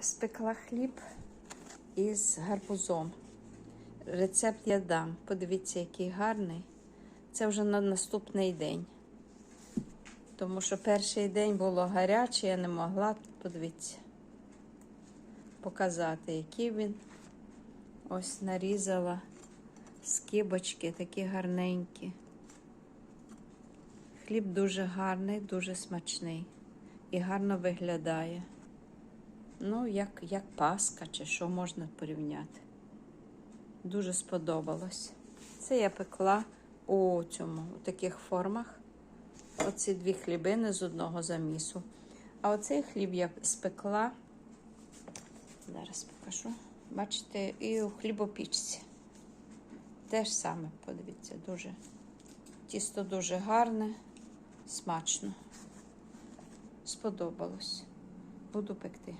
спекла хліб із гарбузом. Рецепт я дам. Подивіться, який гарний. Це вже на наступний день. Тому що перший день було гаряче, я не могла, подивіться, показати, який він. Ось нарізала скибочки, такі гарненькі. Хліб дуже гарний, дуже смачний і гарно виглядає. Ну, як, як паска чи що можна порівняти. Дуже сподобалось. Це я пекла у цьому, у таких формах. Оці дві хлібини з одного замісу. А оцей хліб я спекла. Зараз покажу. Бачите, і у хлібопічці. Те ж саме, подивіться, дуже. Тісто дуже гарне, смачно. Сподобалось. Буду пекти.